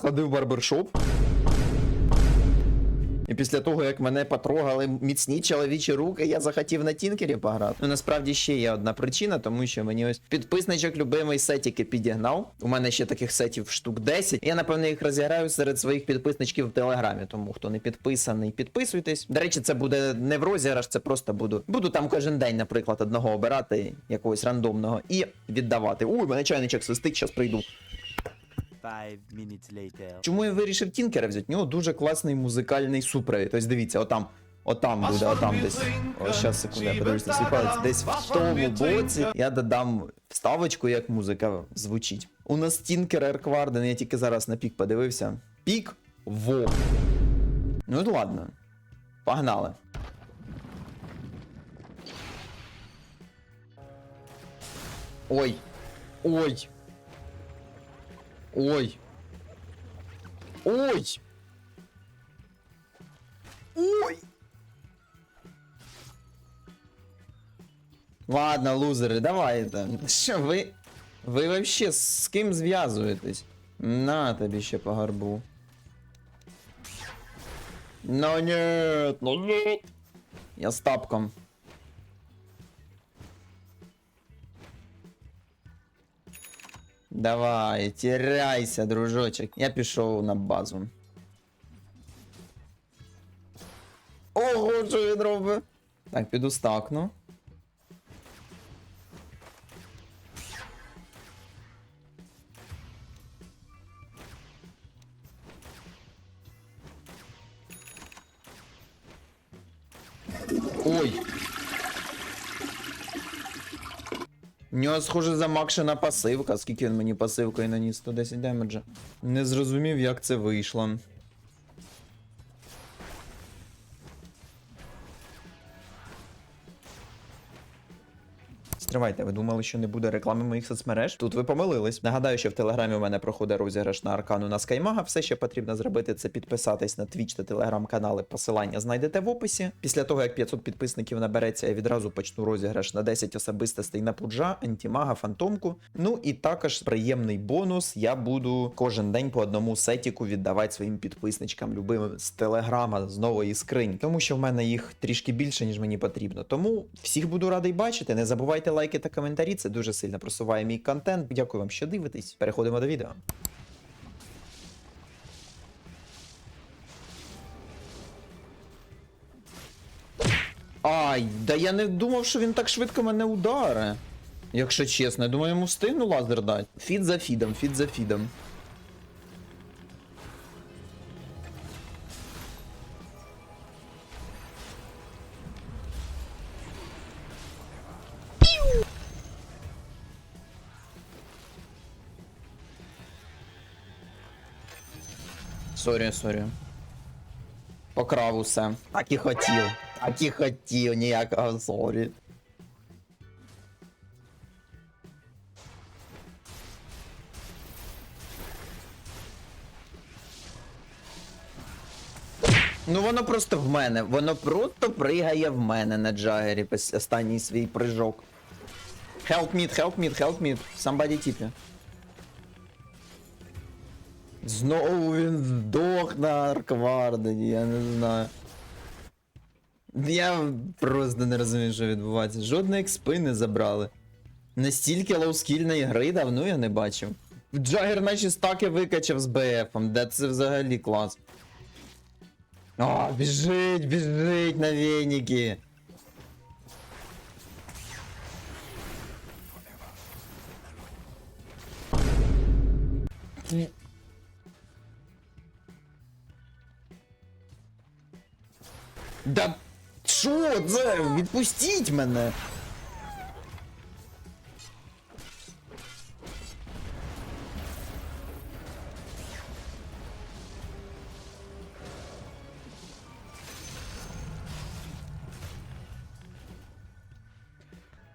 Сходив в барбершоп. І після того, як мене потрогали міцні чоловічі руки, я захотів на тінкері пограти. Ну насправді ще є одна причина, тому що мені ось підписничок любимий сетіки підігнав. У мене ще таких сетів штук 10. Я напевно їх розіграю серед своїх підписничків в телеграмі. Тому хто не підписаний, підписуйтесь. До речі, це буде не в розіграш, це просто буду. Буду там кожен день, наприклад, одного обирати, якогось рандомного, і віддавати. Ой, мене чайничок свистить, зараз прийду. Five minutes later. Чому я вирішив Тінкера взяти? У нього дуже класний музикальний супровід. Тобто дивіться, отам. Отам буде, отам десь. Ось зараз секунду, я подивлюсь на свій палець. Десь в тому боці я додам вставочку, як музика звучить. У нас Тінкер Еркварден, я тільки зараз на пік подивився. Пік во. Ну ладно. Погнали. Ой. Ой. Ой. Ой! Ой! Ладно, лузери, давайте. Що ви. Ви вообще з ким зв'язуєтесь? На тобі ще по гарбу. Ну нет, ну нет. Я з тапком. Давай, теряйся, дружочек. Я пішов на базу. Ого, що він робить? Так, піду стакну. У нього, схоже, замакшена пасивка. Скільки він мені пасивкою наніс? 110 демеджа. Не зрозумів, як це вийшло. Стривайте, ви думали, що не буде реклами моїх соцмереж? Тут ви помилились. Нагадаю, що в телеграмі у мене проходить розіграш на аркану на Скаймага. Все, що потрібно зробити, це підписатись на Twitch та телеграм-канали. Посилання знайдете в описі. Після того, як 500 підписників набереться, я відразу почну розіграш на 10 особистостей на пуджа, антімага, фантомку. Ну і також приємний бонус. Я буду кожен день по одному сетіку віддавати своїм підписничкам любимим з телеграма з нової скрині, тому що в мене їх трішки більше, ніж мені потрібно. Тому всіх буду радий бачити. Не забувайте лайки та коментарі. Це дуже сильно просуває мій контент. Дякую вам, що дивитесь. Переходимо до відео. Ай, да я не думав, що він так швидко мене ударе. Якщо чесно, я думаю, йому встигну лазер дати. Фід за фідом, фід за фідом. Сорі, сорі. Покрав усе. Так і хотів. Так і хотів, ніякого сорі. Ну воно просто в мене. Воно просто пригає в мене на джагері останній свій прыжок. Help me, help me, help me. Somebody типі. Знову він здох на Арквардені, я не знаю. Я просто не розумію, що відбувається. Жодної експи не забрали. Настільки лоускільної гри давно я не бачив. Джагер наші стаки викачав з БФом, де це взагалі клас. А, біжить, біжить на веніки. Да що це? Відпустіть мене!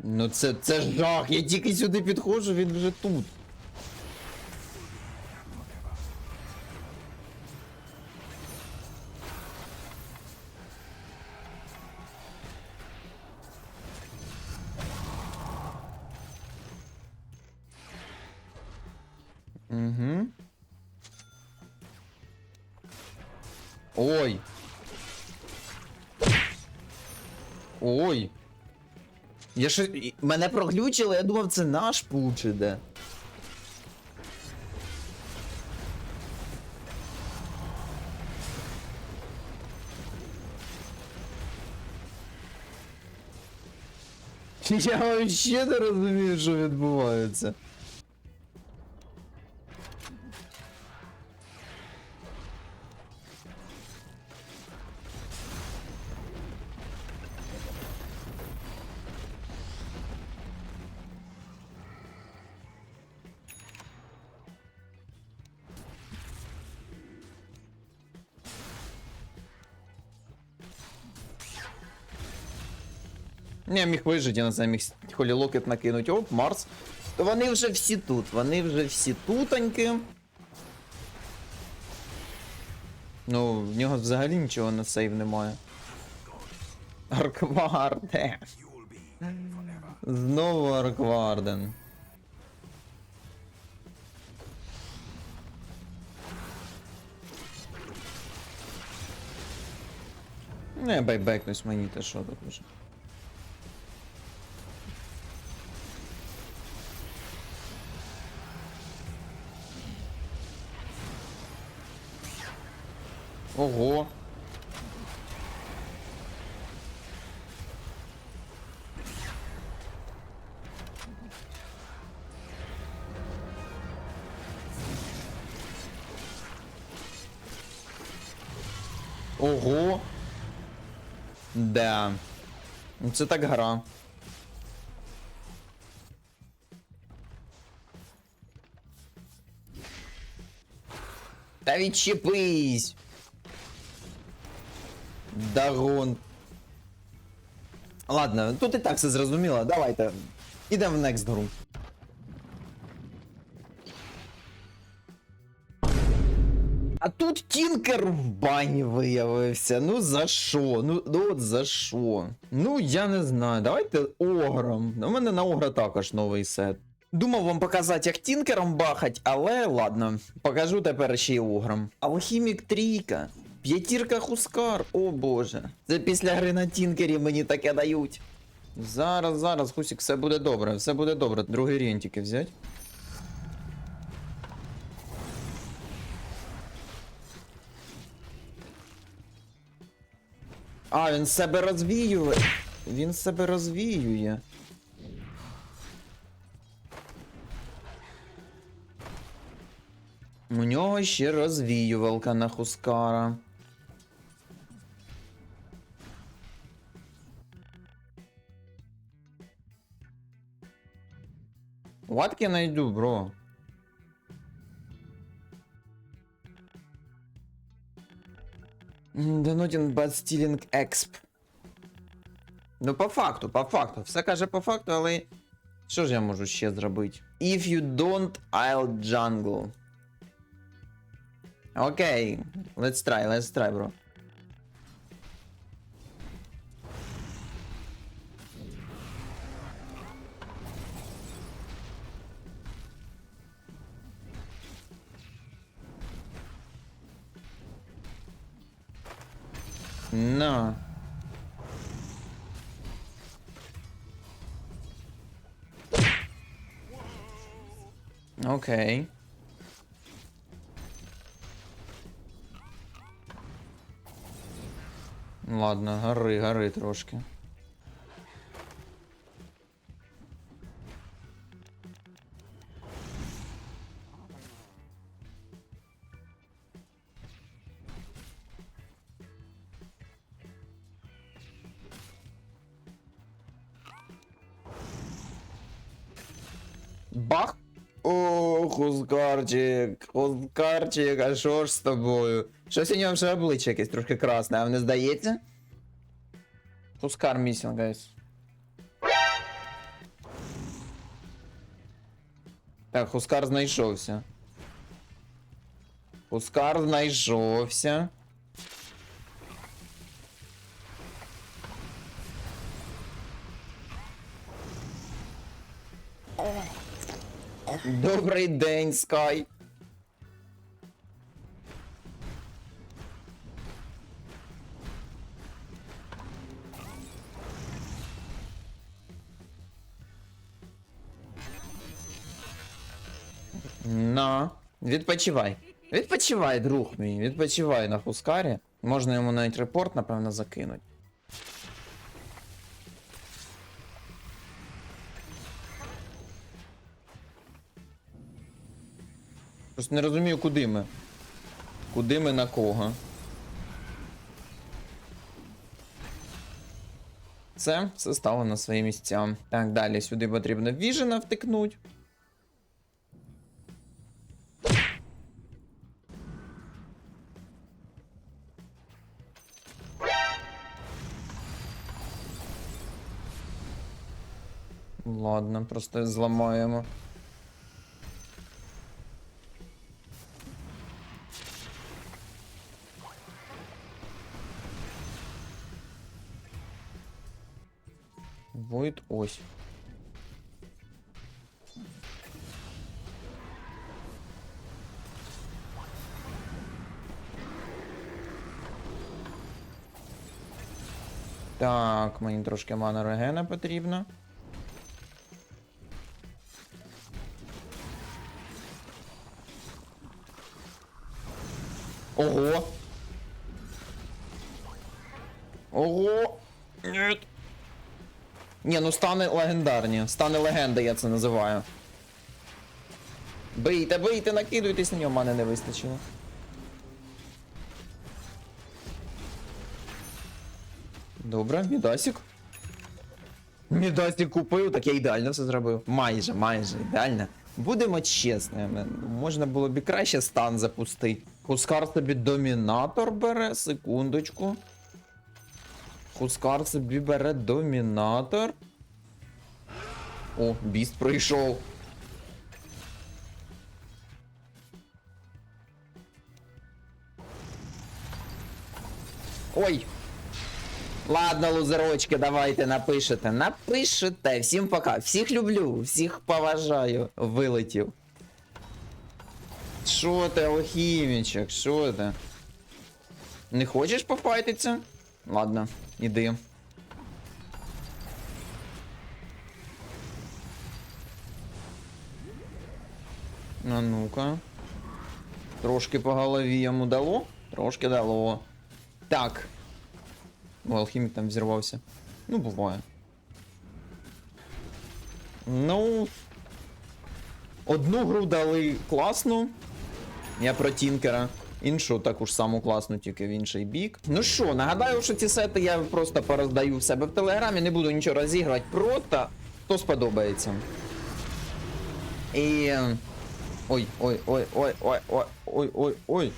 Ну це, це жах, я тільки сюди підходжу, він вже тут. Угу. Ой. Ой. Я і- Мене проглючило, я думав, це наш пуч іде. Я вообще не розумію, що відбувається. Я міг вижити, я на це міг холілокет накинуть. Оп, Марс. Вони вже всі тут, вони вже всі тутоньки. Ну, в нього взагалі нічого на сейв немає. Аркварде. Знову Аркварден. Не, байбекнусь мені, та що тут уже. Ого. Ого. Да. Ну, Це так гра. Та відчепись! Дагон. Ладно, тут і так все зрозуміло. Давайте. Ідемо в next гру. А тут Тінкер в бані виявився. Ну за що? Ну, ну от за що? Ну я не знаю. Давайте огром. У мене на огра також новий сет. Думав вам показати, як тінкером бахать, але ладно, покажу тепер ще й огром. Алхімік трійка. П'ятірка Хускар, о боже. Це після гри на тінкері мені таке дають. Зараз, зараз, Хусік, все буде добре, все буде добре. Другий рівень тільки взять. А, він себе розвіює. Він себе розвіює. У нього ще розвіювалка на Хускара. Do, bro? М, The nothing but stealing exp. Ну, по факту, по факту. Все каже по факту, але. Що ж я можу ще зробити? If you don't, I'll jungle. Окей. Let's try, let's try, bro. No. Окей. Ладно, гори, гори трошки. Хускарчик, Хускарчик, а що ж з тобою? Щось у нього вже обличчя якесь трошки красне, а не здається? Хускар місінг, гайс. Так, Хускар знайшовся. Хускар знайшовся. Добрий день, Скай. На, відпочивай. Відпочивай, друг мій, відпочивай на Хускарі. Можна йому навіть репорт, напевно, закинуть. Просто не розумію, куди ми. Куди ми на кого. Це все стало на свої місця. Так, далі сюди потрібно віжена втикнуть. Ладно, просто зламаємо. Void ось. Так, мені трошки мана регена потрібно. Ого! Ого! Нет! Ні, ну стани легендарні. Стани легенди, я це називаю. Бийте, бийте, накидуйтесь на нього, мене не вистачило. Добре, Мідасік. Мідасік купив, так я ідеально все зробив. Майже, майже ідеально. Будемо чесними. Можна було б і краще стан запустити. Хускар собі домінатор бере, секундочку. Хускар собі бере домінатор. О, біст пройшов. Ой. Ладно, лузерочки, давайте напишете. Напишете. Всім пока. Всіх люблю, всіх поважаю. Вилетів. Що ти, алхімічок, що ти? Не хочеш пофайтиться? Ладно, іди. А ну-ка. Трошки по голові йому дало? Трошки дало. Так. О, алхімік там взірвався. Ну, буває. Ну. Одну гру дали класну. Я про Тінкера. Іншу таку ж саму класну, тільки в інший бік. Ну що, нагадаю, що ці сети я просто пороздаю в себе в телеграмі, не буду нічого розігрувати, просто хто сподобається. І. Ой, ой, ой, ой, ой, ой, ой, ой, ой.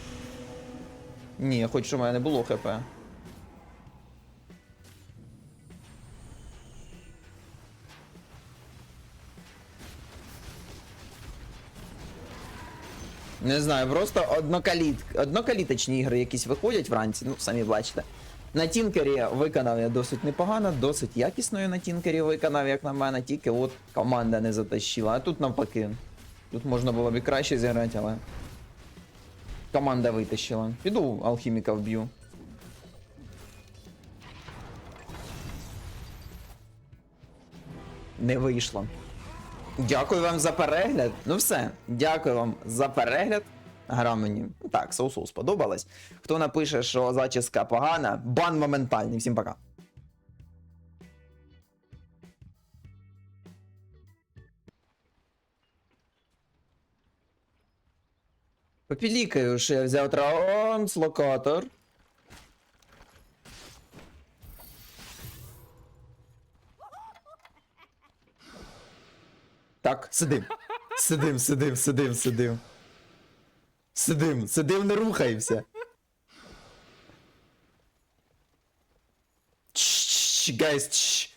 Ні, хоч у мене не було хп. Не знаю, просто однокаліт... однокаліточні ігри якісь виходять вранці, ну самі бачите. На Тінкері виконав я досить непогано, досить якісно я на Тінкері виконав, як на мене, тільки от команда не затащила. А тут навпаки. Тут можна було б і краще зіграти, але. Команда витащила. Піду алхіміка вб'ю. Не вийшло. Дякую вам за перегляд. Ну все, дякую вам за перегляд. Гра мені так, соусу сподобалась. Хто напише, що зачіска погана, бан моментальний. Всім пока. Попілікаю, що я взяв транслокатор. Так, сидим. Сидим, сидим, сидим, сидим. Сидим, сидим, не рухаємося. Чш, гайс, чш.